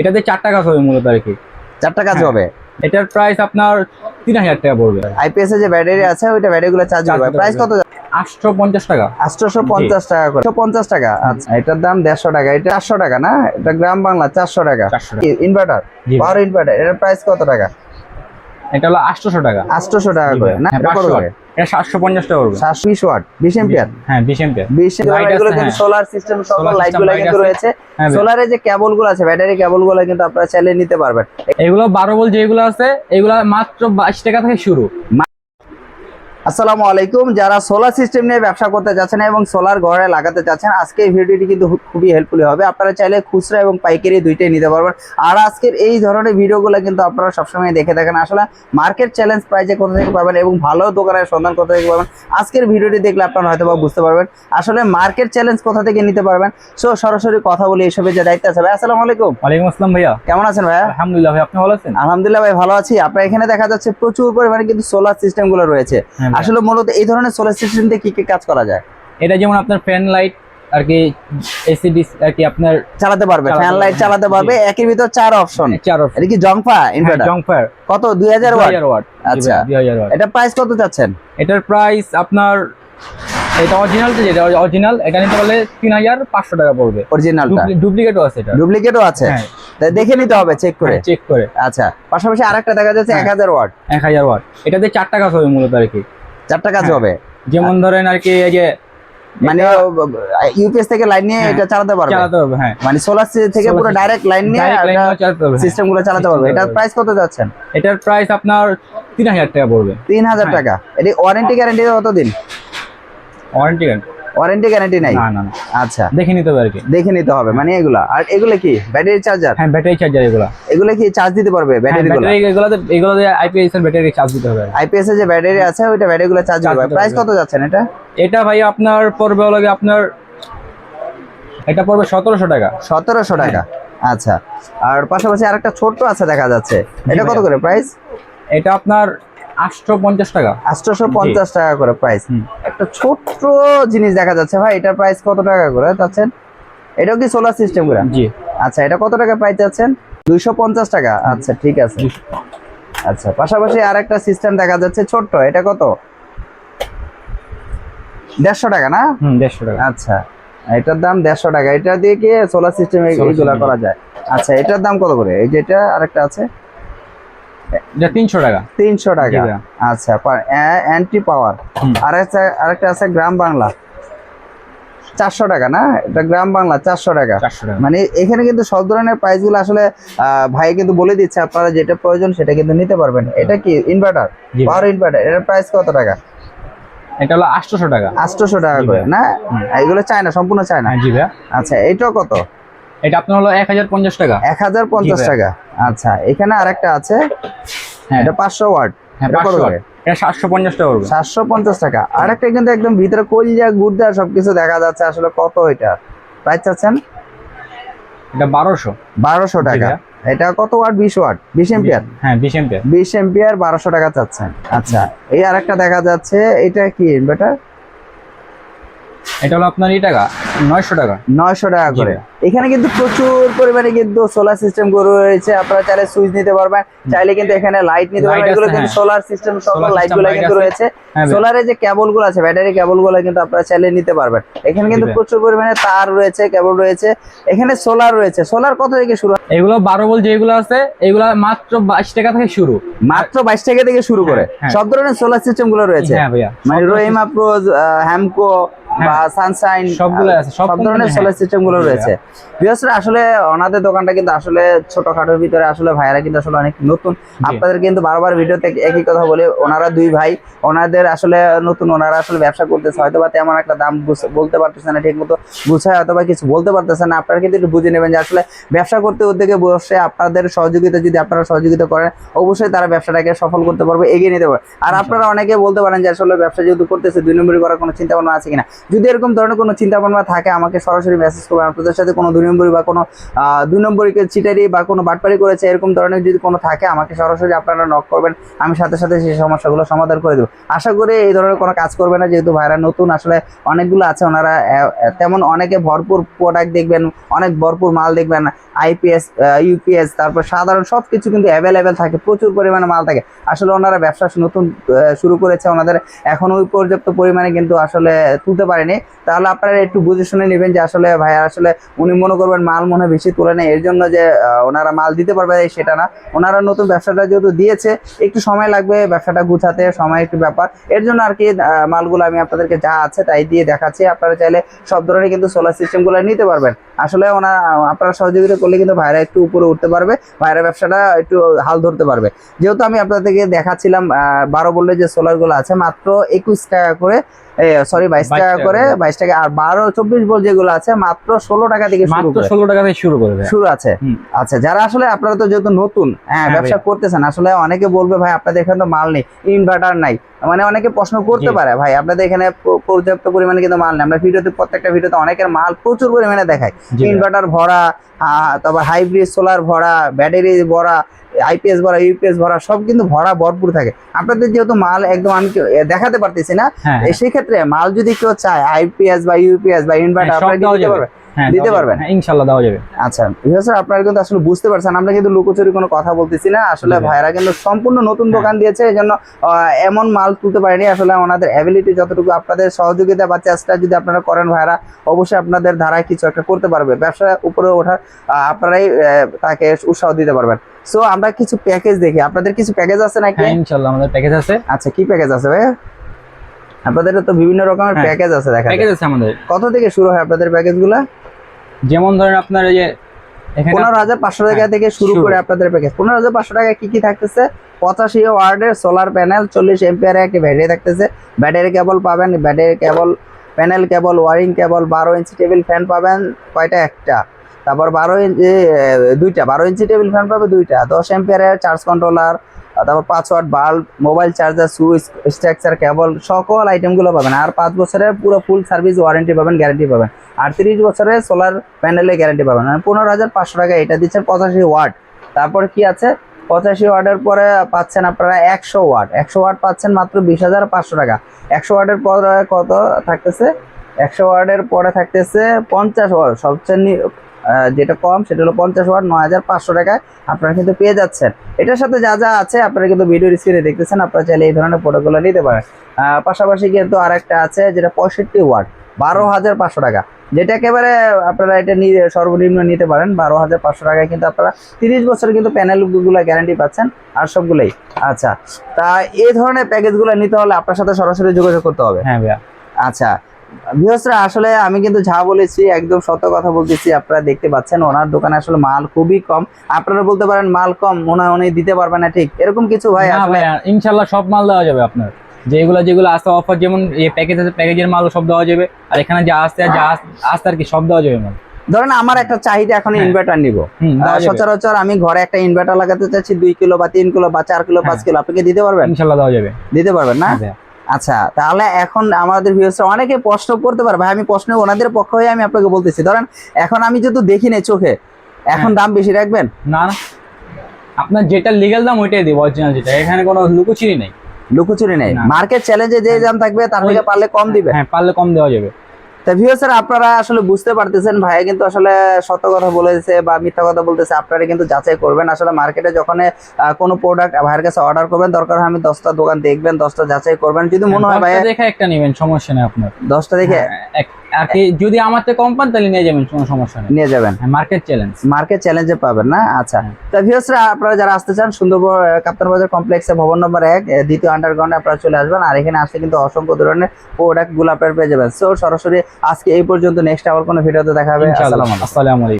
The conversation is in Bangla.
এটাতে চারটা কাজ হবে মূলত আর কি। চারটা কাজ হ্যাঁ। হবে? এটার প্রাইস আপনার তিন হাজার টাকা পড়বে। আইপিএস এর যে ব্যাটারি আছে ওইটা ব্যাটারিগুলো চার্জ হবে। প্রাইস কত? আটশো পঞ্চাশ টাকা। আটশোশো পঞ্চাশ টাকা করে। পঞ্চাশ টাকা? আচ্ছা এটার দাম দেড়শো টাকা। এটা চারশো টাকা না? এটা গ্রাম বাংলা চারশো টাকা। 400 টাকা। ইনভার্টার। পাওয়ার ইনভার্টার এটার প্রাইস কত টাকা? এটা হলো আটশোশো টাকা। আটশোশো টাকা করে না? হ্যাঁ, এটা কত 500 করে? এটা সাতশো পঞ্চাশ টাকা করবে 720 ওয়াট 20 एंपিয়ার হ্যাঁ বিশ এম্পিয়ার বিশ Light এগুলো কিন্তু হ্যাঁ। সোলার সিস্টেম Solar লাইটগুলো কিন্তু রয়েছে। সোলারে ভাই। যে কেবলগুলো আছে ব্যাটারি কেবলগুলো কিন্তু আপনারা চাইলে নিতে পারবেন। এগুলো বারো বল যেগুলো আছে এগুলো মাত্র বাইশ টাকা থেকে শুরু। আসসালামু আলাইকুম। যারা সোলার সিস্টেম নিয়ে ব্যবসা করতে যাচ্ছেন এবং সোলার ঘরে লাগাতে চাচ্ছেন আজকে এই ভিডিওটি কিন্তু খুবই হেল্পফুল হবে। আপনারা চাইলে খুচরা এবং পাইকারি দুইটাই নিতে পারবেন। আর আজকের এই ধরনের ভিডিওগুলো কিন্তু আপনারা সবসময় দেখে থাকেন। আসলে মার্কেট চ্যালেঞ্জ প্রাইজে কোথা থেকে পাবেন এবং ভালো দোকানের সন্ধান কোথা থেকে পাবেন আজকের ভিডিওটি দেখলে আপনারা হয়তো বা বুঝতে পারবেন। আসলে মার্কেট চ্যালেঞ্জ কোথা থেকে নিতে পারবেন? সো সরাসরি কথা বলি এসবের যে দায়িত্ব আছে। ভাই আসসালামু আলাইকুম। ওয়ালাইকুম আসসালাম ভাইয়া। কেমন আছেন ভাইয়া? আলহামদুলিল্লাহ ভাই আপনি ভালো আছেন? আলহামদুলিল্লাহ ভাই ভালো আছি। আপনার এখানে দেখা যাচ্ছে প্রচুর পরিমাণে কিন্তু সোলার সিস্টেমগুলো রয়েছে। হ্যাঁ ভাই। আসলে মূলত এই ধরনের সোলার সিস্টেম দিয়ে কি কি কাজ করা যায়? এটা যেমন আপনার ফ্যান লাইট আর কি এসি ডিস আর কি আপনার চালাতে পারবে ফ্যান লাইট চালাতে পারবে একই ভিতর চার অপশন চার অপশন এটা কি জংফা ইনভার্টার জংফায়ার কত? দুই হাজার ওয়াট? ওয়াট। আচ্ছা। দুই হাজার ওয়াট। এটা প্রাইস কত চাচ্ছেন? এটার প্রাইস আপনার এটা অরিজিনাল যেটা অরিজিনাল এটা নিতে হাজার পাঁচশো টাকা পড়বে। অরিজিনালটা ডুপ্লিকেটও আছে এটা। ডুপ্লিকেটও আছে? হ্যাঁ। তাই দেখে নিতে হবে চেক করে। চেক করে। আচ্ছা। পাশাপাশি আরেকটা দেখা যাচ্ছে হ্যাঁ। এক হাজার ওয়াট। এক হাজার ওয়াট। এটাতে চারটা কাজ হবে মূলত আর কি। চারটা কাজ হ্যাঁ। হবে। যেমন ধরেন আর কি এই যে মানে ইউপিএস থেকে লাইন নিয়ে এটা চালাতে পারবে। চালাতে পারবে হ্যাঁ। মানে সোলার থেকে পুরো ডাইরেক্ট লাইন নিয়ে চালাতে হ্যাঁ। সিস্টেমগুলো চালাতে পারবে। এটার প্রাইস কত যাচ্ছেন? এটার প্রাইস আপনার তিন হাজার টাকা পড়বে। তিন হাজার হ্যাঁ। টাকা। এটি ওয়ারেন্টি গ্যারান্টি কতদিন? ওয়ারেন্টি ওয়ারেন্টি গ্যারান্টি নাই? না না আচ্ছা। দেখে নিতে হবে আর কি। দেখে নিতে হবে মানে এগুলা। আর এগুলো কি? ব্যাটারি চার্জার হ্যাঁ ব্যাটারি চার্জার এগুলো। এগুলো কি চার্জ দিতে পারবে ব্যাটারি গুলো ব্যাটারি এগুলোতে এগুলোতে আইপিএস এর ব্যাটারি চার্জ দিতে হবে। আইপিএস এর যে ব্যাটারি আছে ওইটা ব্যাটারি গুলো চার্জ দিতে প্রাইস। কত যাচ্ছেন এটা? এটা ভাই আপনার পড়বে হলো গিয়ে আপনার এটা পড়বে সতেরোশো টাকা। সতেরোশো টাকা। আচ্ছা। আর পাশাপাশি আরেকটা ছোট্ট আছে দেখা যাচ্ছে। এটা কত করে প্রাইস এটা আপনার আটশো পঞ্চাশ টাকা। আটশোশো পঞ্চাশ টাকা করে প্রাইস একটা ছোট্ট জিনিস দেখা যাচ্ছে ভাই এটার প্রাইস কত টাকা করে চাচ্ছেন? এটাও কি সোলার সিস্টেম করে? জি। আচ্ছা এটা কত টাকা প্রাইস চাচ্ছেন? দুইশো পঞ্চাশ টাকা। আচ্ছা ঠিক আছে। আচ্ছা পাশাপাশি আর একটা সিস্টেম দেখা যাচ্ছে ছোট্ট এটা কত? দেড়শো টাকা না? হুম টাকা। আচ্ছা এটার দাম দেড়শো টাকা। এটা দিয়ে কি সোলার সিস্টেম এইগুলা করা যায়? আচ্ছা এটার দাম কত করে? এই যে এটা আরেকটা আছে। এটা তিনশো টাকা। তিনশো টাকা। জি ভাইয়া। আচ্ছা অ্যান্টি পাওয়ার আর আরেকটা আছে গ্রাম বাংলা। চারশো টাকা না? এটা গ্রাম বাংলা চারশো টাকা। মানে এখানে কিন্তু সব ধরনের প্রাইসগুলো আসলে ভাই কিন্তু বলে দিচ্ছে আপনারা যেটা প্রয়োজন সেটা কিন্তু নিতে পারবেন। এটা কি ইনভার্টার পাওয়ার ইনভার্টার এটার প্রাইস কত টাকা? এটা হলো আটশোশো টাকা। আটশোশো টাকা করে ভাই। না। এগুলো চায় না সম্পূর্ণ চায় না হ্যাঁ জি ভাইয়া আচ্ছা এইটাও কত? এটা আপনার হলো এক হাজার পঞ্চাশ টাকা। এক হাজার পঞ্চাশ ভাই। টাকা। আচ্ছা এখানে আরেকটা আছে। হ্যাঁ। এটা পাঁচশো ওয়াট। হ্যাঁ এটা কত এটা সাতশো পঞ্চাশ টাকা পড়বে। সাতশো পঞ্চাশ টাকা। আরেকটা কিন্তু একদম ভিতরে কলিজা গুড়দা সবকিছু দেখা যাচ্ছে আসলে কত এটা। প্রাইস চাচ্ছেন? এটা বারোশো। বারোশো টাকা। এটা কত ওয়াট? বিশ ওয়াট? বিশ এম্পিয়ার হ্যাঁ টাকা চাচ্ছেন। আচ্ছা এই আরেকটা দেখা যাচ্ছে। এটা কি ইনভার্টার এটা হলো আপনার এই টাকা নয়শো টাকা। নয়শো টাকা করে। এখানে কিন্তু প্রচুর পরিমাণে কিন্তু সোলার সিস্টেমগুলো রয়েছে। আপনারা চাইলে সুইচ নিতে পারবেন। চাইলে কিন্তু এখানে লাইট নিতে পারবেন। এগুলো কিন্তু হ্যাঁ। সোলার সিস্টেম সকল লাইটগুলো কিন্তু রয়েছে। হ্যাঁ ভাইয়া। সোলারের যে কেবলগুলো আছে ব্যাটারি কেবলগুলো কিন্তু আপনারা চাইলে নিতে পারবেন। এখানে কিন্তু প্রচুর পরিমাণে তার রয়েছে কেবল রয়েছে। এখানে সোলার রয়েছে। সোলার কত থেকে শুরু এগুলো বারো বল যেগুলো আছে এগুলো মাত্র বাইশ টাকা থেকে শুরু। মাত্র বাইশ টাকা থেকে শুরু করে। হ্যাঁ, হ্যাঁ। সব ধরনের সোলার সিস্টেমগুলো রয়েছে। হ্যাঁ ভাইয়া। মানে রহিমা প্রোজ হ্যামকো বা সানশাইন সবগুলো আছে, সব ধরনের সোলার হ্যাঁ। সিস্টেমগুলো রয়েছে। বিশেষ আসলে ওনাদের দোকানটা কিন্তু আসলে ছোটখাটোর ভিতরে আসলে ভাইয়ারা কিন্তু আসলে অনেক নতুন। আপনাদের কিন্তু বারবার ভিডিওতে একই কথা বলে ওনারা দুই ভাই ওনাদের আসলে নতুন ওনারা আসলে ব্যবসা করতেছে হয়তো বা তেমন একটা দাম বলতে পারতেছে না ঠিক মতো গুছায় কিছু বলতে পারতেছে না। আপনারা কিন্তু একটু বুঝে নেবেন যে আসলে ব্যবসা করতে উদ্যোগে বসে আপনাদের সহযোগিতা যদি আপনারা সহযোগিতা করেন অবশ্যই তারা ব্যবসাটাকে সফল করতে পারবে এগিয়ে নিতে পারবে। আর আপনারা অনেকে বলতে পারেন যে আসলে ব্যবসা যেহেতু করতেছে দুই নম্বরই করার কোনো চিন্তা ভাবনা আছে কিনা? যদি এরকম ধরনের কোনো চিন্তা ভাবনা থাকে, আমাকে সরাসরি মেসেজ করবেন। আপনাদের সাথে কোনো দুই নম্বরই বা কোনো দুই নম্বরীকে চিটারি বা কোনো বাটপারি করেছে, এরকম ধরনের যদি কোনো থাকে, আমাকে সরাসরি আপনারা নক করবেন। আমি সাথে সাথে সেই সমস্যাগুলো সমাধান করে দেবো। আশা করি এই ধরনের কোনো কাজ করবে না, যেহেতু ভাইরা নতুন, আসলে অনেকগুলো আছে, ওনারা তেমন অনেকে ভরপুর প্রোডাক্ট দেখবেন, অনেক ভরপুর মাল দেখবেন আইপিএস ইউপিএস তারপর সাধারণ সব কিছু কিন্তু অ্যাভেলেবেল থাকে, প্রচুর পরিমাণে মাল থাকে। আসলে ওনারা ব্যবসা নতুন শুরু করেছে, ওনাদের এখন ওই পর্যাপ্ত পরিমাণে কিন্তু আসলে তুলতে পারেনি, তাহলে আপনারা একটু বুঝে শুনে নেবেন যে আসলে ভাইয়া, আসলে উনি মনে করবেন মাল মনে বেশি তুলে নেয় এর জন্য যে ওনারা মাল দিতে পারবে সেটা না। ওনারা নতুন ব্যবসাটা যেহেতু দিয়েছে, একটু সময় লাগবে ব্যবসাটা গুছাতে, সময় একটু ব্যাপার। এর জন্য আর কি মালগুলো আমি আপনাদেরকে যা আছে তাই দিয়ে দেখাচ্ছি। আপনারা চাইলে সব ধরনের কিন্তু সোলার সিস্টেমগুলো নিতে পারবেন। আসলে ওনারা আপনারা সহযোগিতা করলে কিন্তু ভাইরা একটু উপরে উঠতে পারবে, ভাইরা ব্যবসাটা একটু হাল ধরতে পারবে। যেহেতু আমি আপনাদেরকে দেখাচ্ছিলাম বারো বললে যে সোলারগুলো আছে, মাত্র একুশ টাকা করে সরি বাইশ টাকা করে। বাইশ টাকা। আর বারো চব্বিশ বল যেগুলো আছে মাত্র ষোলো টাকা থেকে শুরু ষোলো টাকা থেকে শুরু করবে শুরু আছে। আচ্ছা যারা আসলে আপনারা তো যেহেতু নতুন হ্যাঁ হ্যাঁ ব্যবসা করতেছেন আসলে অনেকে বলবে ভাই আপনাদের এখানে তো মাল নেই ইনভার্টার নাই। মানে অনেকে প্রশ্ন করতে পারে ভাই আপনাদের এখানে পর্যাপ্ত পরিমাণে কিন্তু মাল নেই। আমরা ভিডিওতে প্রত্যেকটা ভিডিওতে অনেকের মাল প্রচুর পরিমাণে দেখায় ইনভার্টার ভরা তারপর হাইব্রিড সোলার ভরা ব্যাটারি ভরা আইপিএস ভরা ইউপিএস ভরা সব কিন্তু ভরা ভরপুর থাকে। আপনাদের যেহেতু মাল একদম আমি দেখাতে পারতেছি না হ্যাঁ সেই ক্ষেত্রে মাল যদি কেউ চায় আইপিএস বা ইউপিএস বা ইনভার্টার হ্যাঁ, আপনারা কি দেওয়া দিতে যাবে। হ্যাঁ দিতে পারবেন? হ্যাঁ, ইনশাল্লাহ দেওয়া যাবে। আচ্ছা আপনারা কিন্তু আসলে বুঝতে পারছেন আমরা কিন্তু লুকোচুরি কোনো কথা বলতেছি না। আসলে ভাইরা কিন্তু সম্পূর্ণ নতুন হ্যাঁ। দোকান দিয়েছে এই জন্য এমন মাল তুলতে পারেনি। আসলে ওনাদের অ্যাবিলিটি যতটুকু আপনাদের সহযোগিতা বা চেষ্টা যদি আপনারা করেন ভাইরা অবশ্যই আপনাদের ধারায় কিছু একটা করতে পারবে। ব্যবসা উপরে ওঠার আপনারাই তাকে উৎসাহ দিতে পারবেন। সো আমরা কিছু প্যাকেজ দেখি। আপনাদের কিছু প্যাকেজ আছে নাকি? ইনশাল্লাহ আমাদের প্যাকেজ আছে। আচ্ছা কি প্যাকেজ আছে ভাই আপনাদের তো বিভিন্ন রকমের। প্যাকেজ আছে দেখা। প্যাকেজ আছে আমাদের। কত থেকে শুরু হয় আপনাদের প্যাকেজগুলো যেমন ধরেন আপনার এই যে পনেরো হাজার পাঁচশো টাকা হ্যাঁ, থেকে শুরু শুরু। করে আপনাদের প্যাকেজ পনেরো হাজার পাঁচশো টাকা কি কি থাকতেছে? পঁচাশি ওয়ার্ডের সোলার প্যানেল চল্লিশ এম্পিয়ারের একটি ব্যাটারি থাকতেছে। ব্যাটারি কেবল পাবেন battery cable panel cable wiring cable বারো ইঞ্চি টেবিল ফ্যান পাবেন কয়টা? একটা। তারপর বারো ইঞ্চি দুইটা। বারো ইঞ্চি টেবিল ফ্যান পাবে দুইটা। দশ এম্পিয়ারের চার্জ কন্ট্রোলার তারপর পাঁচ watt bulb, mobile charger, switch, structure, cable সকল আইটেমগুলো পাবেন। আর পাঁচ বছরের পুরো ফুল সার্ভিস ওয়ারেন্টি পাবেন গ্যারান্টি পাবেন। আর তিরিশ বছরের সোলার প্যানেলে গ্যারান্টি পাবেন। মানে পনেরো হাজার পাঁচশো টাকা এটা দিচ্ছেন পঁচাশি ওয়াট তারপর কি আছে? পঁচাশি ওয়াটের পরে পাচ্ছেন আপনারা একশো ওয়াট একশো ওয়াট পাচ্ছেন মাত্র বিশ হাজার পাঁচশো টাকা। একশো ওয়াটের পরে কত থাকতেছে? একশো ওয়ার্ডের পরে থাকতেছে পঞ্চাশ ওয়ার্ড সবচেয়ে যেটা কম সেটা হলো পঞ্চাশ ওয়াট নয় হাজার পাঁচশো টাকায় আপনারা কিন্তু পেয়ে যাচ্ছেন। এটার সাথে যা যা আছে আপনারা কিন্তু ভিডিওর স্ক্রিনে দেখতেছেন আপনারা চাইলে এই ধরনের প্রোডাক্টগুলো নিতে পারেন। পাশাপাশি কিন্তু আরেকটা আছে যেটা পঁয়ষট্টি ওয়াট বারো হাজার পাঁচশো টাকা। যেটা একেবারে আপনারা এটা নিয়ে সর্বনিম্ন নিতে পারেন বারো হাজার পাঁচশো টাকায় কিন্তু আপনারা তিরিশ বছর কিন্তু প্যানেলগুলো গ্যারান্টি পাচ্ছেন আর সবগুলোই। আচ্ছা তা এই ধরনের প্যাকেজগুলো নিতে হলে আপনার সাথে সরাসরি যোগাযোগ করতে হবে। হ্যাঁ ভাইয়া। আচ্ছা ভিউসরা আসলে আমি কিন্তু যা বলেছি একদম সত্য কথা বলতেছি আপনারা দেখতে পাচ্ছেন ওনার দোকানে আসলে মাল খুবই কম। আপনারা বলতে পারেন মাল কম হয় উনি দিতে পারবে না ঠিক। এরকম কিছু ভাই ইনশাল্লাহ সব মাল দেওয়া যাবে আপনার। যেগুলো যেগুলো আসতে অফার যেমন এই প্যাকেজ আছে প্যাকেজের মাল সব দেওয়া যাবে। আর এখানে যা আসতে যা আস- আসতে আর কি সব দেওয়া যাবে মাল। ধরেন আমার একটা চাহিদা এখন। ইনভার্টার নিব। সচরাচর আমি ঘরে একটা ইনভার্টার লাগাতে চাচ্ছি দুই কিলো বা তিন কিলো বা চার কিলো পাঁচ হ্যাঁ। কিলো। আপনি কি দিতে পারবেন? ইনশাল্লাহ দেওয়া যাবে। দিতে পারবেন না? হ্যাঁ। আচ্ছা তাহলে এখন আমাদের ভিউসরা অনেকে প্রশ্ন করতে পারে ভাই আমি প্রশ্ন ওনাদের পক্ষ হয়ে আমি আপনাকে বলতেছি। ধরেন এখন আমি যেহেতু দেখি নাই চোখে এখন হ্যাঁ। দাম বেশি রাখবেন? না না। আপনার যেটা লিগ্যাল দাম ওইটাই দিব অরিজিনাল যেটা। এখানে কোনো লুকোচুরি নেই। লুকোচুরি নেই। মার্কেট চ্যালেঞ্জে যে দাম থাকবে তার থেকে পারলে কম দিবে। হ্যাঁ পারলে কম দেওয়া যাবে। তা ভিউসার আপনারা আসলে বুঝতে পারতেছেন ভাইয়া কিন্তু আসলে সত্য কথা বলেছে বা মিথ্যা কথা বলতেছে আপনারা কিন্তু যাচাই করবেন। আসলে মার্কেটে যখন কোনো প্রোডাক্ট ভাইয়ের কাছে অর্ডার করবেন দরকার হয় আমি দশটা দোকান দেখবেন দশটা যাচাই করবেন। যদি মনে হয় ভাইয়া দেখে একটা নেবেন সমস্যা নেই আপনার। দশটা দেখে হ্যাঁ, এক- আর কি যদি আমার থেকে কম পান তাহলে নিয়ে যাবেন কোনো সমস্যা নেই। নিয়ে যাবেন। মার্কেট চ্যালেঞ্জ মার্কেট চ্যালেঞ্জে পাবেন না? আচ্ছা। তো ভিউসরা আপনারা যারা আসতে চান সুন্দরবন কাপ্তান বাজার কমপ্লেক্সে ভবন নম্বর এক দ্বিতীয় আন্ডারগ্রাউন্ডে আপনারা চলে আসবেন। আর এখানে আসলে কিন্তু অসংখ্য ধরনের প্রোডাক্টগুলো আপনারা পেয়ে যাবেন। সো সরাসরি আজকে এই পর্যন্ত নেক্সট আবার কোনো ভিডিওতে দেখা হবে আসসালামু আলাইকুম।